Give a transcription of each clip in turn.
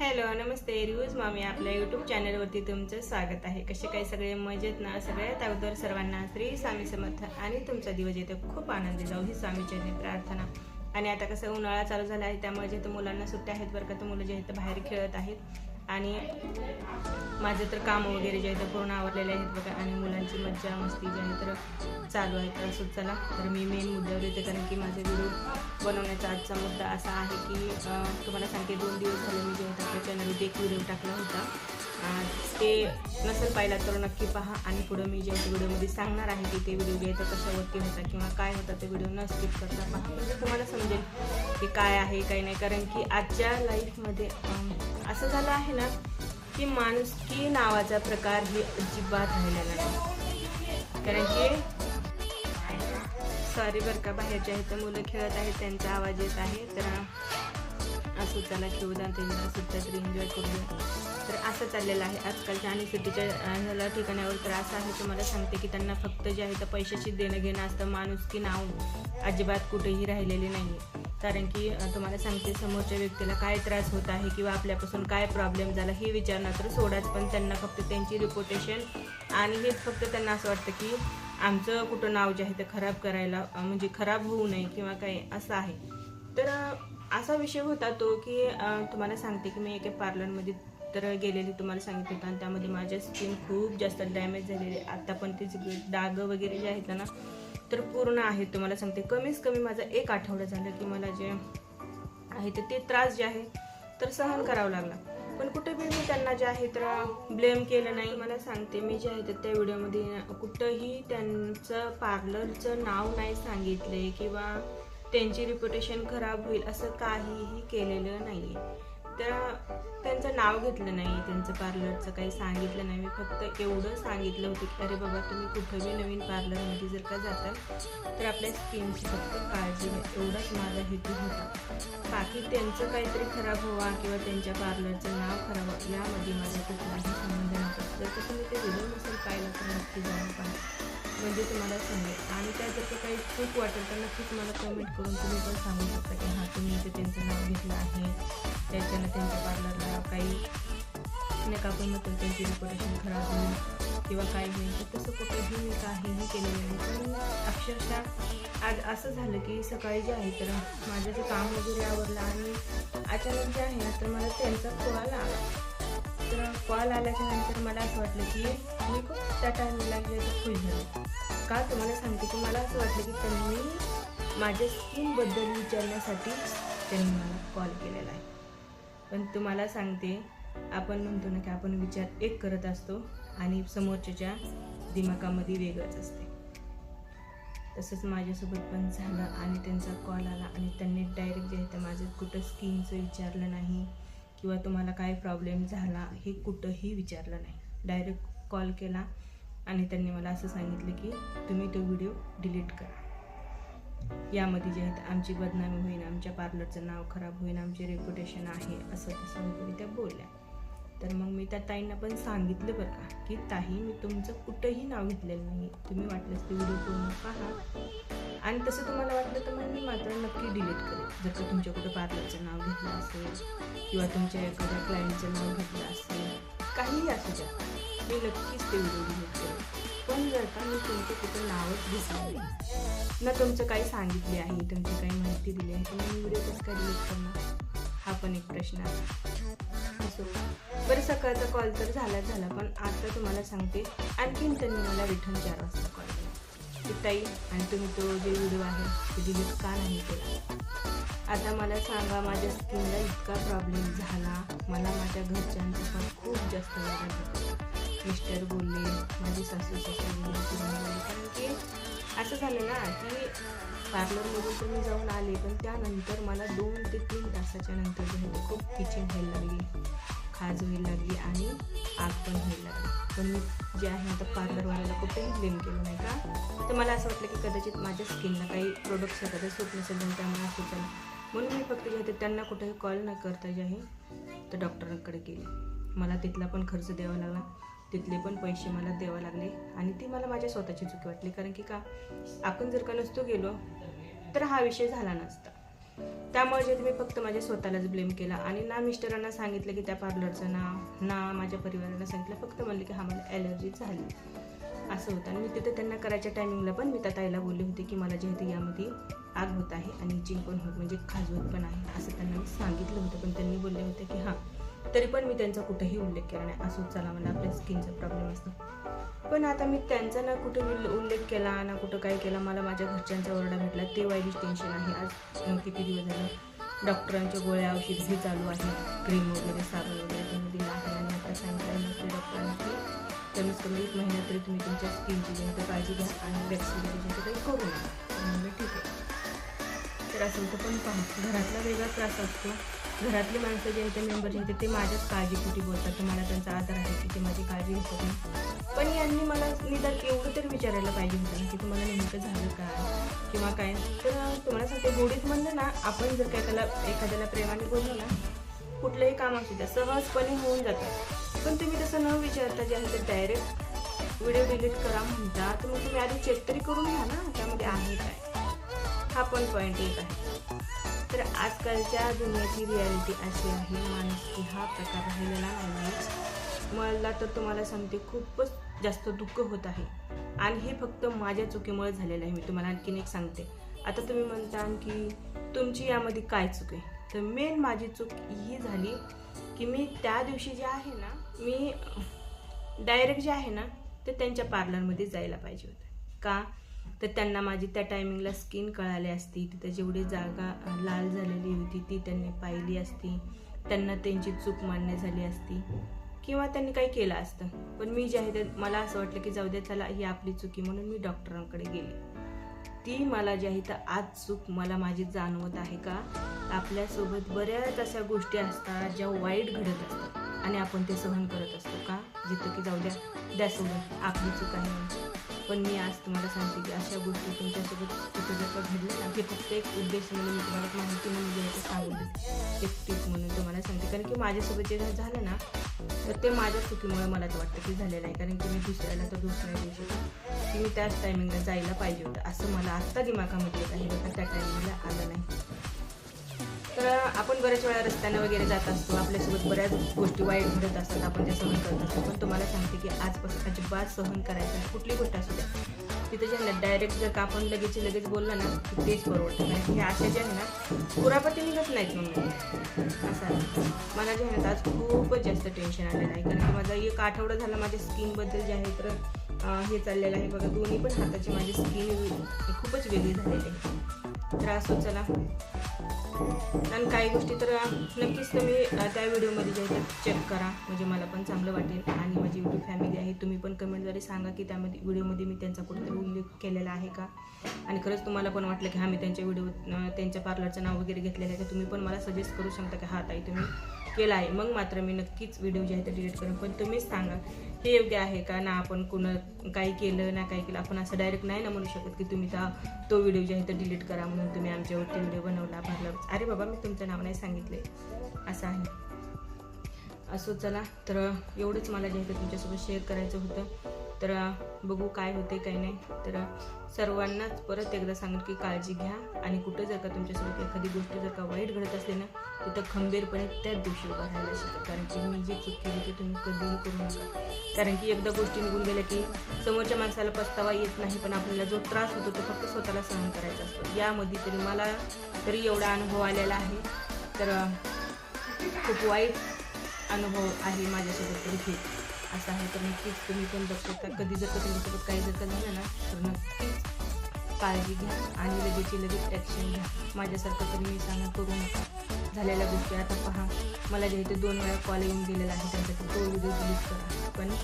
Hello नमस्ते. Reviews मामी आपल्या YouTube चॅनलवरती तुमचं स्वागत आहे. कसे काही सगळे? मजेत ना? सगळ्यात अगोदर सर्वांना श्री स्वामी समर्थ. आणि तुमचा दिवस येतो. खूप आनंदी जाऊ. ही स्वामीचरणी प्रार्थना. आणि आता कसं उन्हाळा चालू झाला आहे. त्यामुळे जे मुलांना सुट्ट्या आहेत बरं का तर मुलं जे आहेत बाहेर खेळत आहेत आणि माझं तर कामं वगैरे जे आहे तर पूर्ण आवडलेले आहेत बघा. आणि मुलांची मज्जा मस्ती जी आहे तर चालू आहे. तर असंच चला. तर मी मेन मुद्द्यावर येते कारण की माझे व्हिडिओ बनवण्याचा आजचा मुद्दा असा आहे की तुम्हाला सांगते दोन दिवस झाले मी जे आहे ते आपल्या एक व्हिडिओ टाकला होता. ते नसेल पाहिला तर नक्की पहा. आणि पुढं मी जे व्हिडिओमध्ये सांगणार आहे की ते व्हिडिओ घ्यायचा कशावरती होता किंवा काय होता ते व्हिडिओ न स्किप करता पहा. म्हणजे तुम्हाला समजेल की काय आहे काय नाही. कारण की आजच्या लाईफमध्ये असं झालं आहे ना की माणुसकी नावाचा प्रकार हे अजिबात राहिलेला नाही. कारण की सॉरी बरं का बाहेरच्या आहेत तर मुलं खेळत आहेत त्यांचा आवाज येत आहे. तर असं त्याला द्या त्यांना तर एन्जॉय करूया तर असं चाललेलं आहे आजकालच्या आणि सिटीच्या ठिकाणावर तर असं आहे तुम्हाला सांगते की त्यांना फक्त जे आहे तर पैशाची देणं घेणं असतं माणूस की नाव अजिबात कुठेही राहिलेली नाही. कारण की तुम्हाला सांगते समोरच्या व्यक्तीला काय त्रास होत आहे किंवा आपल्यापासून काय प्रॉब्लेम झाला हे विचारणार तर सोडाच पण त्यांना फक्त त्यांची रिपोर्टेशन आणि हेच फक्त त्यांना असं वाटतं की आमचं कुठं नाव जे आहे ते खराब करायला म्हणजे खराब होऊ नये किंवा काय असं आहे. तर असा विषय होता तो की तुम्हाला सांगते की मी एका पार्लरमध्ये तर गेलेली तुम्हाला सांगितलं होतं आणि त्यामध्ये माझ्या स्किन खूप जास्त डॅमेज झालेली आहे. आता पण ते डाग वगैरे जे आहेत ना तर पूर्ण आहेत तुम्हाला सांगते कमीच कमी माझा एक आठवडा झाला की मला जे आहे ते ते त्रास जे आहे तर सहन करावं लागला. पण कुठे बी मी त्यांना जे आहे तर ब्लेम केलं नाही. मला सांगते मी जे आहे तर त्या व्हिडिओमध्ये कुठंही त्यांचं पार्लरचं नाव नाही सांगितले किंवा त्यांची रिप्युटेशन खराब होईल असं काहीही केलेलं नाही तर त्यांचं नाव घेतलं नाही त्यांचं पार्लरचं काही सांगितलं नाही. मी फक्त एवढं सांगितलं होतं की अरे बाबा तुम्ही कुठंही नवीन पार्लरमध्ये जर का जाता तर आपल्या स्किनची फक्त काळजी घ्या. एवढाच माझा हेतू होता. बाकी त्यांचं काहीतरी खराब व्हावा किंवा त्यांच्या पार्लरचं नाव खराब व्हावं यामध्ये माझा कुठला म्हणजे तुम्हाला समजेल आणि त्यात जर का काही चूक वाटेल तर नक्कीच मला कमेंट करून तुम्ही पण सांगू शकता की हां तुम्ही इथे त्यांचं नाव घेतलं आहे. त्याच्यानं त्यांच्या पार्लरला काही नका पण नको त्यांची रिपोर्टेशन खराब होईल किंवा काय होईल. तर तसं कुठेही मी काहीही केलेलं नाही. पण अक्षरशः आज असं झालं की सकाळी जे आहे तर माझं जे काम वगैरे आवरलं आणि अचानक जे आहे ना तर मला त्यांचा कॉल आला. तर कॉल आल्याच्यानंतर मला असं वाटलं की मी खूप त्या टायमिंगला गेले खुश झाले का तुम्हाला सांगते की मला असं वाटलं की त्यांनी माझ्या स्किनबद्दल विचारण्यासाठी त्यांनी मला कॉल केलेला आहे. पण तुम्हाला सांगते आपण म्हणतो ना की आपण विचार एक करत असतो आणि समोरच्याच्या दिमागामध्ये वेगळंच असते. तसंच माझ्यासोबत पण झालं आणि त्यांचा कॉल आला आणि त्यांनी डायरेक्ट जे आहे तर माझं कुठं स्किनचं विचारलं नाही. किंवा तुम्हाला काय प्रॉब्लेम झाला हे कुठंही विचारलं नाही. डायरेक्ट कॉल केला आणि त्यांनी मला असं सांगितलं की तुम्ही तो व्हिडिओ डिलीट करा. यामध्ये जे आहेत आमची बदनामी होईल आमच्या पार्लरचं नाव खराब होईल आमचे रेप्युटेशन आहे असं तसं वगैरे त्या बोलल्या. तर मग मी त्या ताईंना पण सांगितलं बरं का की ताई मी तुमचं कुठंही नाव घेतलेलं नाही तुम्ही वाटलंच ते व्हिडिओ पूर्ण पहा. आणि तसं तुम्हाला वाटलं तर मग मी मात्र नक्की डिलीट करेन. जर का तुमच्या कुठं पार्लरचं नाव घेतलं असेल किंवा तुमच्या एखाद्या क्लायंटचं नाव घेतलं असेल काहीही असू द्या मी नक्कीच ते व्हिडिओ डिलीट करेन. पण जर का मी तुमचं कुठं नावच दिसलं ना तुमचं काही सांगितले आहे तुमची काही माहिती दिली आहे तर मी व्हिडिओ कसं काय डिलीट करणार? हा पण एक प्रश्न आहे. असो. बरं सकाळचा कॉल तर झालाच झाला पण आता तुम्हाला सांगते आणखीन त्यांनी मला रिटर्न चार वाजता कॉल ताई आणि तुम्ही तो जे व्हिडिओ आहे ते डिलीट का नाही केला? आता मला सांगा माझ्या स्किनला इतका प्रॉब्लेम झाला. मला माझ्या घरच्यांचा पण खूप जास्त वाटत मिस्टर बोलले माझी सासू सासू बोलले कारण की असं झालं ना की पार्लरमधून तुम्ही जाऊन आले पण त्यानंतर मला दोन ते तीन तासाच्या नंतर खूप किचन व्हायला लागली. खाज व्हायला लागली आणि आग पण व्हायला लागली. पण मी जे आहे आता पार्लरवाल्याला कुठेही ब्लेम केलं नाही का? तर मला असं वाटलं की कदाचित माझ्या स्किनला काही प्रोडक्ट्स कदाचित सुट नसेल आणि त्यामुळे असं झालं म्हणून मी फक्त जे आहे त्यांना कुठेही कॉल न करता जे आहे तर डॉक्टरांकडे गेले. मला तिथला पण खर्च द्यावा लागला. तिथले पण पैसे मला द्यावं लागले. आणि ती मला माझ्या स्वतःची चुकी वाटली. कारण की का आपण जर का नसतो गेलो तर हा विषय झाला नसता. त्यामुळे जे मी फक्त माझ्या स्वतःलाच ब्लेम केला आणि ना मिस्टरांना सांगितलं की त्या पार्लरचं नाव ना माझ्या परिवाराला सांगितलं फक्त म्हणलं की हा मला ॲलर्जी झाली. असं होतं. आणि मी तिथे त्यांना करायच्या टायमिंगला पण मी त्या ताईला बोलले होते की मला जे आहे यामध्ये आग होत आहे आणि चिंग पण होत म्हणजे खाजवत पण आहे असं त्यांना मी सांगितलं होतं. पण त्यांनी बोलले होते की हां तरी पण मी त्यांचा कुठेही उल्लेख केला नाही. असं चला मला आपल्या स्किनचा प्रॉब्लेम असतो. पण आता मी त्यांचा ना कुठे उल्ले- उल्लेख केला ना कुठं काय केला मला माझ्या घरच्यांचा ओरडा भेटला. ते वाईट टेन्शन आहे आज किती दिवस झाले डॉक्टरांच्या गोळ्या औषध हे चालू आहे. क्रीम वगैरे साबण वगैरे तुम्ही दिला आहे. आणि आता सांगितलं डॉक्टरांनी कमीत कमी एक महिना तरी तुम्ही तुमच्या स्किनची जास्त काळजी घ्या आणि वॅक्सिनेशन काही करू नका. ठीक आहे. तर असं होतं पण पहा घरातला वेगळा त्रास असतो. घरातली माणसं जे आहेत ते मेंबर जे आहेत ते माझ्याच काळजीपोटी बोलतात. की मला त्यांचा आदर आहे की ते माझी काळजी घेतात नाही पण यांनी मला निदान एवढं तरी विचारायला पाहिजे होतं की तुम्हाला नेमकं झालं काय? किंवा काय? तर तुम्हाला सांगते गोडीत म्हणलं ना आपण जर काय त्याला एखाद्याला प्रेमाने बोललो ना कुठलंही काम असू द्या सहजपणे होऊन जातं. पण तुम्ही तसं न विचारता जे आहे ते डायरेक्ट व्हिडिओ डिलीट करा म्हणता तर मग तुम्ही आधी चेक तरी करून घ्या ना त्यामध्ये आहे काय? हा पण पॉईंट एक आहे. आजकालच्या दुनियाची रियालिटी अशी आहे माणूस की हा प्रकार राहिलेला नाही मला तर तुम्हाला सांगते खूपच जास्त दुःख होत आहे. आणि हे फक्त माझ्या चुकीमुळे झालेलं आहे मी तुम्हाला आणखीन एक सांगते. आता तुम्ही म्हणता की तुमची यामध्ये काय चूक आहे? तर मेन माझी चूक ही झाली की मी त्या दिवशी जे आहे ना मी डायरेक्ट जे आहे ना ते त्यांच्या पार्लरमध्ये जायला पाहिजे होतं. का? तर त्यांना माझी त्या टायमिंगला स्किन कळाली असती. तिथं जेवढी जागा लाल झालेली होती ती त्यांनी पाहिली असती. त्यांना त्यांची चूक मान्य झाली असती. किंवा त्यांनी काही केलं असतं. पण मी जे आहे ते मला असं वाटलं की जाऊ दे चला ही आपली चुकी म्हणून मी डॉक्टरांकडे गेले. ती मला जी आहे तर आज चूक मला माझी जाणवत आहे का? आपल्यासोबत बऱ्याच अशा गोष्टी असतात ज्या वाईट घडत असतात. आणि आपण ते सहन करत असतो का? जिथं की जाऊ द्या द्या सोडून. आपली चूक आहे म्हणून. पण मी आज तुम्हाला सांगते की अशा गोष्टी तुमच्यासोबत कुठं जर का घडल्या ना फक्त एक उद्देश म्हणून मी तुम्हाला माहिती म्हणून जे सांगून एक टीप म्हणून तुम्हाला सांगते. कारण की माझ्यासोबत जे झालं ना तर ते माझ्या चुकीमुळे मला तर वाटतं की झालेलं आहे. कारण की मी दुसऱ्याला तर दुसऱ्या दिवशी की मी त्याच टायमिंगला जायला पाहिजे होतं. असं मला आत्ता दिमागामध्ये येत आहे त्या टायमिंगला आलं नाही. तर आपण बऱ्याच वेळा रस्त्याने वगैरे जात असतो. आपल्यासोबत बऱ्याच गोष्टी वाईट घडत असतात. आपण त्या सहन करत असतो. पण तुम्हाला सांगते की आजपासून अजिबात सहन करायचं कुठली गोष्ट असू द्या. तिथे जे आहे ना डायरेक्ट जर का आपण लगेच लगेच बोललं ना की तेच परवडतं कारण हे अशा जे आहे ना पुरापती निघत नाहीत म्हणून. असं मला जे आहे ना आज खूपच जास्त टेन्शन आलेलं आहे. कारण की माझा एक आठवडा झाला माझ्या स्किनबद्दल जे आहे तर हे चाललेलं आहे. बघा दोन्ही पण हाताची माझी स्किन खूपच वेगळी झालेली आहे. तर असो चला. आणि काही गोष्टी तर नक्कीच तुम्ही त्या व्हिडिओमध्ये जे चेक करा. म्हणजे मला पण चांगलं वाटेल आणि माझी यूट्यूब फॅमिली आहे. तुम्ही पण कमेंटद्वारे सांगा की त्यामध्ये व्हिडिओमध्ये मी त्यांचा कुठेतरी उल्लेख केलेला आहे का? आणि खरंच तुम्हाला पण वाटलं की हा मी त्यांच्या व्हिडिओ त्यांच्या पार्लरचं नाव वगैरे घेतलेलं आहे. तर तुम्ही पण मला सजेस्ट करू शकता की हा ताई तुम्ही केला आहे. मग मात्र मी नक्कीच व्हिडिओ जे आहे ते डिलीट करेन पण तुम्हीच सांगा. ते योग्य आहे का? ना आपण कुणा काही केलं ना काही केलं. आपण असं डायरेक्ट नाही ना म्हणू शकत की तुम्ही त्या तो व्हिडिओ जे आहे तो डिलीट करा म्हणून तुम्ही आमच्यावरती व्हिडिओ बनवला भरला. अरे बाबा मी तुमचं नाव नाही सांगितले असं आहे. असो चला. तर एवढंच मला जे आहे ते तुमच्यासोबत शेअर करायचं होतं. तर बघू काय होते काय नाही. तर सर्वांनाच परत एकदा सांगेल की काळजी घ्या. आणि कुठं जर का तुमच्यासोबत एखादी गोष्ट जर का वाईट घडत असली ना तिथं खंबीरपणे त्याच दिवशी उभा राहायला शिका. कारण की मी जी चूक केली ती तुम्ही कधीही करू नका. कारण की एकदा गोष्टी निघून गेल्या की समोरच्या माणसाला पस्तावा येत नाही पण आपल्याला जो त्रास होतो तो फक्त स्वतःला सहन करायचा असतो. यामध्ये तरी मला तरी एवढा अनुभव आलेला आहे. तर खूप वाईट अनुभव आहे माझ्यासोबत. तरी असं आहे तर नक्कीच तुम्ही पण बघता. कधी जर का तुमच्यासोबत काही जर का झालं ना तर नक्कीच काळजी घ्या आणि लगेची लगेच ॲक्शन घ्या. माझ्यासारखं तर मी सांगा करू नका. झालेल्या गोष्टी आता पहा. मला जे इथे ते दोन वेळा कॉल येऊन गेलेला आहे त्यांच्याकडे. तो व्हिडिओ डिलीट करा. पण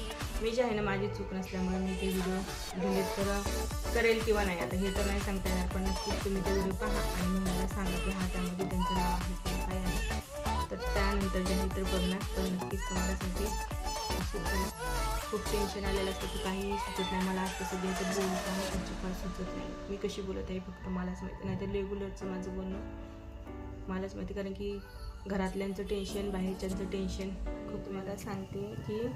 मी जे आहे ना माझी चूक नसल्यामुळे मी ते व्हिडिओ डिलीट करा करेल किंवा नाही. आता हे तर नाही सांगता येणार पण नक्कीच तुम्ही ते व्हिडिओ पहा आणि मला सांगा की हा त्यामध्ये त्यांचं नाव आहे किंवा काय आहे. तर त्यानंतर जे आहे तर बघणार. तर नक्कीच तुम्हाला सांगते. असं खूप टेन्शन आलेलं असतं की काही सुचत नाही मला आज कसं द्यायचं बोलताना अजिबात सुचत नाही. मी कशी बोलत आहे फक्त मलाच माहिती नाही. तर रेग्युलरचं माझं बोलणं मलाच माहिती. कारण की घरातल्यांचं टेन्शन बाहेरच्यांचं टेन्शन खूप तुम्हाला सांगते की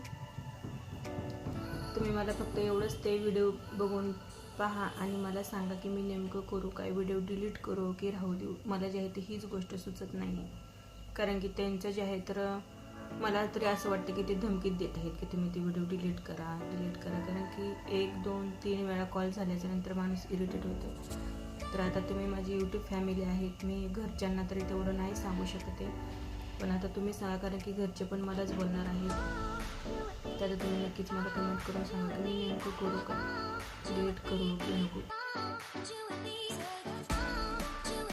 तुम्ही मला फक्त एवढंच ते व्हिडिओ बघून पहा आणि मला सांगा की मी नेमकं करू काय? व्हिडिओ डिलीट करू की राहू देऊ? मला जे आहे ते हीच गोष्ट सुचत नाही. कारण की त्यांचं जे आहे तर मला तरी असं वाटतं की ते धमकीत देत आहेत की तुम्ही ती व्हिडिओ डिलीट करा डिलीट करा. कारण की एक दोन तीन वेळा कॉल झाल्याच्यानंतर माणूस इरिटेट होतो. तर आता तुम्ही माझी यूट्यूब फॅमिली आहेत. मी घरच्यांना तरी तेवढं नाही सांगू शकते. पण आता तुम्ही सांगा कारण की घरचे पण मलाच बोलणार आहेत. तर तुम्ही नक्कीच मला कमेंट करून सांगा की मी नेमकं करू का? डिलीट करू की नको?